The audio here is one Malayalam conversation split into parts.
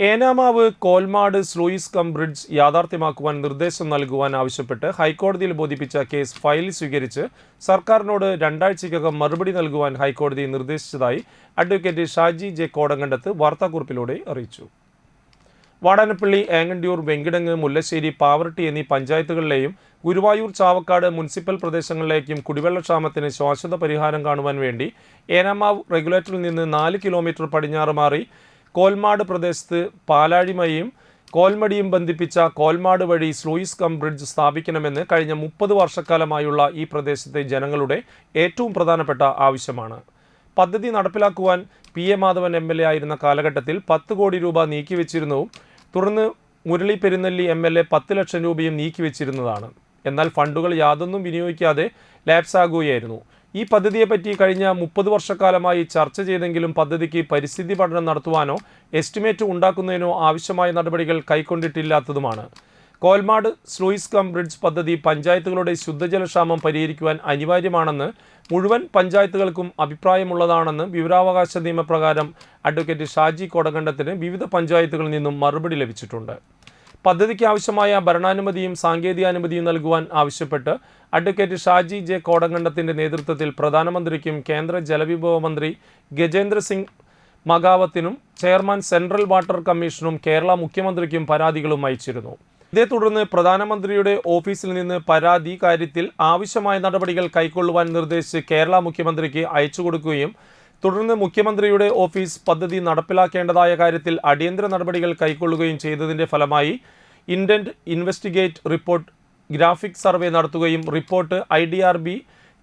Enamavu Kolmad sluice cum bridge യാഥാർത്ഥ്യമാക്കുവാൻ നിർദ്ദേശം നൽകുവാൻ ആവശ്യപ്പെട്ട് ഹൈക്കോടതിയിൽ ബോധിപ്പിച്ച കേസ് ഫയൽ സ്വീകരിച്ച് സർക്കാരിനോട് രണ്ടാഴ്ചയ്ക്കകം മറുപടി നൽകുവാൻ ഹൈക്കോടതി നിർദ്ദേശിച്ചതായി അഡ്വക്കേറ്റ് ഷാജി ജെ കോടങ്കണ്ടത്ത് വാർത്താക്കുറിപ്പിലൂടെ അറിയിച്ചു. വാടാനപ്പള്ളി ഏങ്ങണ്ടിയൂർ വെങ്കിടങ്ങ് മുല്ലശ്ശേരി പാവർട്ടി എന്നീ പഞ്ചായത്തുകളിലെയും ഗുരുവായൂർ ചാവക്കാട് മുനിസിപ്പൽ പ്രദേശങ്ങളിലേക്കും കുടിവെള്ളക്ഷാമത്തിന് ശാശ്വത പരിഹാരം കാണുവാൻ വേണ്ടി ഏനാമാവ് റെഗുലേറ്ററിൽ നിന്ന് നാല് കിലോമീറ്റർ പടിഞ്ഞാറ് മാറി കോൽമാട് പ്രദേശത്ത് പാലാഴിമയും കോൽമടിയും ബന്ധിപ്പിച്ച കോൽമാട് വഴി സ്ലൂയിസ് കം ബ്രിഡ്ജ് സ്ഥാപിക്കണമെന്ന് കഴിഞ്ഞ മുപ്പത് വർഷക്കാലമായുള്ള ഈ പ്രദേശത്തെ ജനങ്ങളുടെ ഏറ്റവും പ്രധാനപ്പെട്ട ആവശ്യമാണ്. പദ്ധതി നടപ്പിലാക്കുവാൻ P A Madhavan M L A ആയിരുന്ന കാലഘട്ടത്തിൽ പത്ത് കോടി രൂപ നീക്കിവെച്ചിരുന്നു. തുടർന്ന് Murali Perunelli M L A പത്ത് ലക്ഷം രൂപയും നീക്കിവെച്ചിരുന്നതാണ്. എന്നാൽ ഫണ്ടുകൾ യാതൊന്നും വിനിയോഗിക്കാതെ ലാപ്സ് ആകുകയായിരുന്നു ഈ പദ്ധതിയെപ്പറ്റി കഴിഞ്ഞ മുപ്പത് വർഷക്കാലമായി ചർച്ച ചെയ്തെങ്കിലും പദ്ധതിക്ക് പരിസ്ഥിതി പഠനം നടത്തുവാനോ എസ്റ്റിമേറ്റ് ഉണ്ടാക്കുന്നതിനോ ആവശ്യമായ നടപടികൾ കൈക്കൊണ്ടിട്ടില്ലാത്തതുമാണ്. കോൽമാട് സ്ലൂയിസ് കം ബ്രിഡ്ജ് പദ്ധതി പഞ്ചായത്തുകളുടെ ശുദ്ധജലക്ഷാമം പരിഹരിക്കുവാൻ അനിവാര്യമാണെന്ന് മുഴുവൻ പഞ്ചായത്തുകൾക്കും അഭിപ്രായമുള്ളതാണെന്ന് വിവരാവകാശ നിയമപ്രകാരം അഡ്വക്കേറ്റ് ഷാജി കോടകണ്ടത്തിന് വിവിധ പഞ്ചായത്തുകളിൽ നിന്നും മറുപടി ലഭിച്ചിട്ടുണ്ട്. പദ്ധതിക്ക് ആവശ്യമായ ഭരണാനുമതിയും സാങ്കേതികാനുമതിയും നൽകുവാൻ ആവശ്യപ്പെട്ട് അഡ്വക്കേറ്റ് ഷാജി ജെ കോടങ്ങണ്ടത്തിന്റെ നേതൃത്വത്തിൽ പ്രധാനമന്ത്രിക്കും കേന്ദ്ര ജലവിഭവ മന്ത്രി ഗജേന്ദ്ര സിംഗ് മകാവത്തിനും ചെയർമാൻ സെൻട്രൽ വാട്ടർ കമ്മീഷനും കേരള മുഖ്യമന്ത്രിക്കും പരാതികളും അയച്ചിരുന്നു. ഇതേ തുടർന്ന് പ്രധാനമന്ത്രിയുടെ ഓഫീസിൽ നിന്ന് പരാതി കാര്യത്തിൽ ആവശ്യമായ നടപടികൾ കൈക്കൊള്ളുവാൻ നിർദ്ദേശിച്ച് കേരള മുഖ്യമന്ത്രിക്ക് അയച്ചു കൊടുക്കുകയും തുടർന്ന് മുഖ്യമന്ത്രിയുടെ ഓഫീസ് പദ്ധതി നടപ്പിലാക്കേണ്ടതായ കാര്യത്തിൽ അടിയന്തര നടപടികൾ കൈക്കൊള്ളുകയും ചെയ്തതിന്റെ ഫലമായി indent investigate report graphic survey നടത്തുകയും റിപ്പോർട്ട് ഐ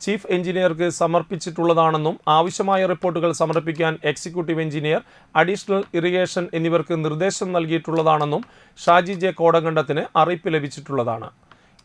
ചീഫ് എഞ്ചിനീയർക്ക് സമർപ്പിച്ചിട്ടുള്ളതാണെന്നും ആവശ്യമായ റിപ്പോർട്ടുകൾ സമർപ്പിക്കാൻ എക്സിക്യൂട്ടീവ് എഞ്ചിനീയർ അഡീഷണൽ ഇറിഗേഷൻ എന്നിവർക്ക് നിർദ്ദേശം നൽകിയിട്ടുള്ളതാണെന്നും ഷാജി ജെ കോടങ്കണ്ടത്തിന് അറിയിപ്പ് ലഭിച്ചിട്ടുള്ളതാണ്.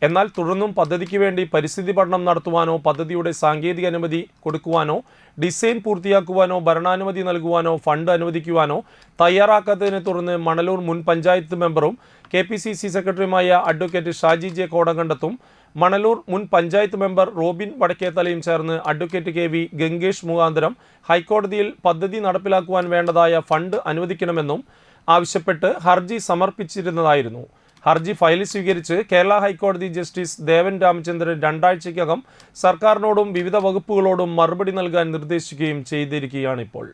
എന്നാൽ തുടർന്നും പദ്ധതിക്ക് വേണ്ടി പരിസ്ഥിതി പഠനം നടത്തുവാനോ പദ്ധതിയുടെ സാങ്കേതിക അനുമതി കൊടുക്കുവാനോ ഡിസൈൻ പൂർത്തിയാക്കുവാനോ ഭരണാനുമതി നൽകുവാനോ ഫണ്ട് അനുവദിക്കുവാനോ തയ്യാറാക്കാത്തതിനെ തുടർന്ന് മണലൂർ മുൻ പഞ്ചായത്ത് മെമ്പറും കെ പി സി സി സെക്രട്ടറിയുമായ അഡ്വക്കേറ്റ് ഷാജി ജെ കോടങ്കണ്ടത്തും മണലൂർ മുൻ പഞ്ചായത്ത് മെമ്പർ റോബിൻ വടക്കേത്തലയും ചേർന്ന് അഡ്വക്കേറ്റ് കെ വി ഗംഗേഷ് മുഖാന്തരം ഹൈക്കോടതിയിൽ പദ്ധതി നടപ്പിലാക്കുവാൻ വേണ്ടതായ ഫണ്ട് അനുവദിക്കണമെന്നും ആവശ്യപ്പെട്ട് ഹർജി സമർപ്പിച്ചിരുന്നതായിരുന്നു. ഹർജി ഫയൽ സ്വീകരിച്ച് കേരള ഹൈക്കോടതി ജസ്റ്റിസ് ദേവൻ രാമചന്ദ്രൻ രണ്ടാഴ്ചയ്ക്കകം സർക്കാരിനോടും വിവിധ വകുപ്പുകളോടും മറുപടി നൽകാൻ നിർദ്ദേശിക്കുകയും ചെയ്തിരിക്കുകയാണിപ്പോൾ.